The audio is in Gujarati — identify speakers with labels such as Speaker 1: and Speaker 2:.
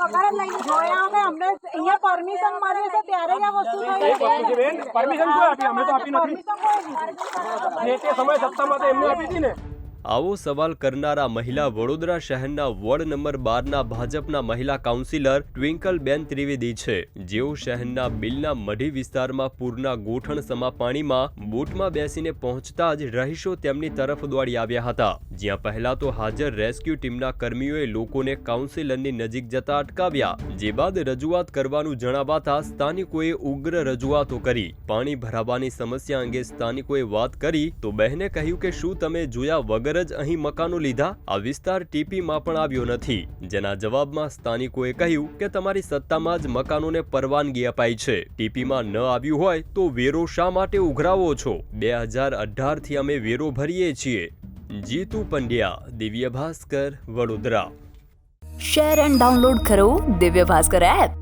Speaker 1: અમને અહીંયા પરમિશન મળી છે ત્યારે જ આ વસ્તુ થઈ
Speaker 2: એક વસ્તુ છે બેન પરમિશન કોઈ આપી અમે તો આપી નથી. ને તે સમય સત્તામાં તો એમને આપી હતી ને.
Speaker 3: આવો સવાલ કરનારા મહિલા વડોદરા શહેરના વોર્ડ નંબર બારના ભાજપના મહિલા કાઉન્સિલર ટ્વિંકલબેન ત્રિવેદી છે. જેઓ શહેરના બિલના મઢી વિસ્તારમાં પૂરના ગોઠણ સમા પાણીમાં બોટમાં બેસીને પહોંચતા જ રહીશો તેમની તરફ દોડી આવ્યા હતા. જ્યાં પહેલા તો હાજર રેસ્ક્યુ ટીમના કર્મીઓએ લોકોને કાઉન્સિલરની નજીક જતા અટકાવ્યા. જે બાદ રજૂઆત કરવાનું જણાવાતા સ્થાનિકોએ ઉગ્ર રજૂઆતો કરી. પાણી ભરાવાની સમસ્યા અંગે સ્થાનિકોએ વાત કરી તો બહેને કહ્યું કે શું તમે જોયા વગર જ અહીં મકાનો લીધા આ વિસ્તાર ટીપીમાં પણ આવ્યો નથી. જેના જવાબમાં સ્થાનિકોએ કહ્યું કે તમારી સત્તામાં જ મકાનોને પરવાનગી અપાઈ છે. ટીપીમાં ન આવ્યું હોય તો વેરો શા માટે ઉઘરાવો છો? બે હજાર અઢારથી અમે વેરો ભરીએ છીએ. Jitu Pandya Divya Bhaskar Vadodara.
Speaker 4: Share and download કરો દિવ્ય ભાસ્કર એપ.